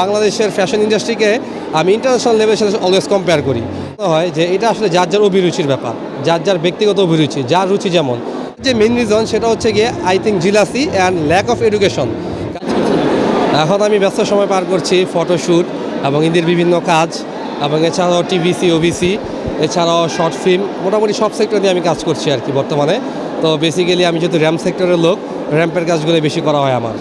বাংলাদেশের ফ্যাশন ইন্ডাস্ট্রিকে আমি ইন্টারন্যাশনাল লেভেলের সাথে অলওয়েজ কম্পেয়ার করি। হয় যে এটা আসলে যার যার অভিরুচির ব্যাপার, যার যার ব্যক্তিগত অভিরুচি, যার রুচি যেমন। যে মেন রিজন সেটা হচ্ছে গিয়ে I think jealousy and lack of education এখন আমি ব্যস্ত সময় পার করছি ফটোশ্যুট এবং ঈদের বিভিন্ন কাজ এবং এছাড়াও টিভিসি ওবিসি এছাড়াও শর্ট ফিল্ম মোটামুটি সব সেক্টর নিয়ে আমি কাজ করছি আর কি বর্তমানে। তো বেসিক্যালি আমি যেহেতু র্যাম্প সেক্টরের লোক র্যাম্পের কাজগুলো বেশি করা হয় আমার।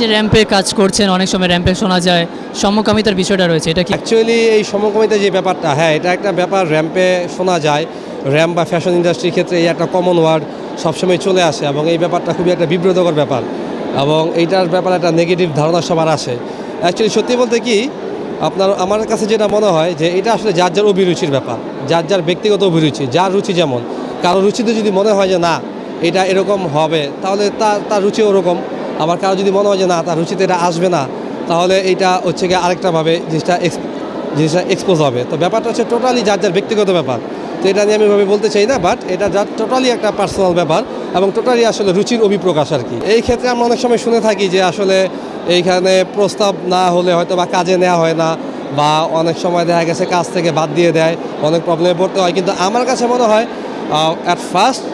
যে র্যাম্পে কাজ করছেন, অনেক সময় র্যাম্পে শোনা যায়, সমকামিতার বিষয়টা রয়েছে, এটা কি? অ্যাকচুয়ালি এই সমকামিতা যে ব্যাপারটা হ্যাঁ এটা একটা ব্যাপার র্যাম্পে শোনা যায়। র্যাম্প বা ফ্যাশন ইন্ডাস্ট্রির ক্ষেত্রে এই একটা কমন ওয়ার্ড সবসময় চলে আসে এবং এই ব্যাপারটা খুবই একটা বিব্রতকর ব্যাপার এবং এইটার ব্যাপারে একটা নেগেটিভ ধারণা সবার আসে। অ্যাকচুয়ালি সত্যি বলতে কি, আপনার, আমার কাছে যেটা মনে হয় যে এটা আসলে যার যার অভিরুচির ব্যাপার, যার যার ব্যক্তিগত অভিরুচি, যার রুচি যেমন। কারও রুচিতে যদি মনে হয় যে না, এটা এরকম হবে, তাহলে তার তার রুচি ওরকম। আবার কারও যদি মনে হয় যে না, তার রুচিতে এটা আসবে না, তাহলে এটা হচ্ছে গিয়ে আরেকটাভাবে জিনিসটা জিনিসটা এক্সপোজ হবে। তো ব্যাপারটা হচ্ছে টোটালি যার যার ব্যক্তিগত ব্যাপার। তো এটা নিয়ে আমি এভাবে বলতে চাই না বাট এটা যার টোটালি একটা পার্সোনাল ব্যাপার এবং টোটালি আসলে রুচির অভিপ্রকাশ আর কি। এই ক্ষেত্রে আমরা অনেক সময় শুনে থাকি যে আসলে এইখানে প্রস্তাব না হলে হয়তো বা কাজে নেওয়া হয় না বা অনেক সময় দেখা গেছে কাজ থেকে বাদ দিয়ে দেয়, অনেক প্রবলেমে পড়তে হয়। কিন্তু আমার কাছে মনে হয় at first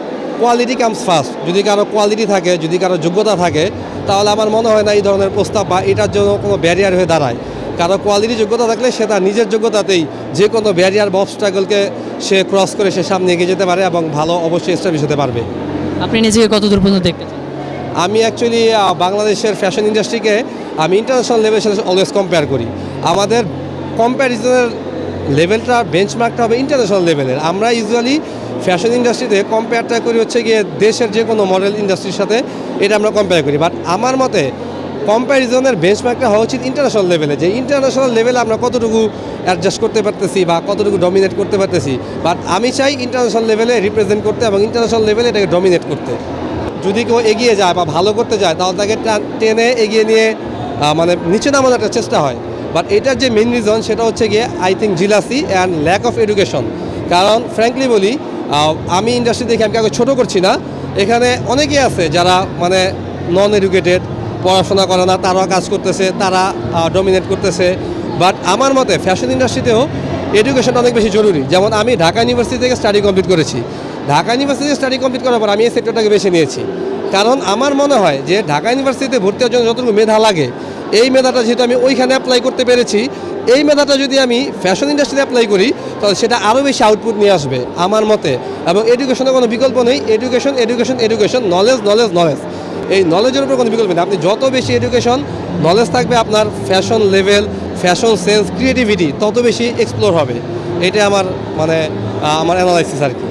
quality comes first যদি কারও কোয়ালিটি থাকে, যদি কারও যোগ্যতা থাকে তাহলে আমার মনে হয় না এই ধরনের প্রস্তাব বা এটার জন্য কোনো ব্যারিয়ার হয়ে দাঁড়ায়। কারও কোয়ালিটি যোগ্যতা থাকলে সে তার নিজের যোগ্যতাতেই যে কোনো ব্যারিয়ার বা অবস্ট্রাগলকে সে ক্রস করে সে সামনে এগিয়ে যেতে পারে এবং ভালো অবশ্যই এস্টাবলিশ হতে পারবে। আপনি নিজেকে কত দূর পর্যন্ত দেখতে চান? আমি অ্যাকচুয়ালি বাংলাদেশের ফ্যাশন ইন্ডাস্ট্রিকে আমি ইন্টারন্যাশনাল লেভেলের সাথে অলওয়েজ কম্পেয়ার করি। আমাদের কম্প্যারিজনের লেভেলটা বেঞ্চমার্কটা হবে ইন্টারন্যাশনাল লেভেলের আমরা ইউজুয়ালি ফ্যাশন ইন্ডাস্ট্রিতে কম্পেয়ারটা করি হচ্ছে গিয়ে দেশের যে কোনো মডেল ইন্ডাস্ট্রির সাথে, এটা আমরা কম্পেয়ার করি। বাট আমার মতে কম্প্যারিজনের বেঞ্চমার্কটা হওয়া উচিত ইন্টারন্যাশনাল লেভেলে যে ইন্টারন্যাশনাল লেভেলে আমরা কতটুকু অ্যাডজাস্ট করতে পারতেছি বা কতটুকু ডমিনেট করতে পারতেছি। বাট আমি চাই ইন্টারন্যাশনাল লেভেলে রিপ্রেজেন্ট করতে এবং ইন্টারন্যাশনাল লেভেলে এটাকে ডমিনেট করতে। যদি কেউ এগিয়ে যায় বা ভালো করতে যায়, তাহলে তাকে টেনে এগিয়ে নিয়ে মানে নিচে নামানোর একটা চেষ্টা হয়। বাট এটার যে মেন রিজন সেটা হচ্ছে গিয়ে I think jealousy and lack of education কারণ ফ্র্যাঙ্কলি বলি আমি ইন্ডাস্ট্রি দেখে আমি কাউকে ছোটো করছি না। এখানে অনেকেই আছে যারা মানে নন এডুকেটেড পড়াশোনা করে না, তারাও কাজ করতেছে, তারা ডমিনেট করতেছে। বাট আমার মতে ফ্যাশন ইন্ডাস্ট্রিতেও এডুকেশন অনেক বেশি জরুরি। যেমন আমি ঢাকা ইউনিভার্সিটি থেকে স্টাডি কমপ্লিট করেছি। ঢাকা ইউনিভার্সিটি স্টাডি কমপ্লিট করার পর আমি এই সেক্টরটাকে বেছে নিয়েছি। কারণ, আমার মনে হয় যে ঢাকা ইউনিভার্সিটিতে ভর্তি হওয়ার জন্য যতটুকু মেধা লাগে এই মেধাটা যেহেতু আমি ওইখানে অ্যাপ্লাই করতে পেরেছি, এই মেধাটা যদি আমি ফ্যাশন ইন্ডাস্ট্রিতে অ্যাপ্লাই করি, তাহলে সেটা আরও বেশি আউটপুট নিয়ে আসবে আমার মতে। এবং এডুকেশনের কোনো বিকল্প নেই। Education education education knowledge knowledge knowledge এই নলেজের উপর কোনো বিকল্প নেই। আপনি যত বেশি এডুকেশন নলেজ থাকবে আপনার fashion level fashion sense creativity তত বেশি এক্সপ্লোর হবে। এটা আমার মানে আমার অ্যানালাইসিস আর কি।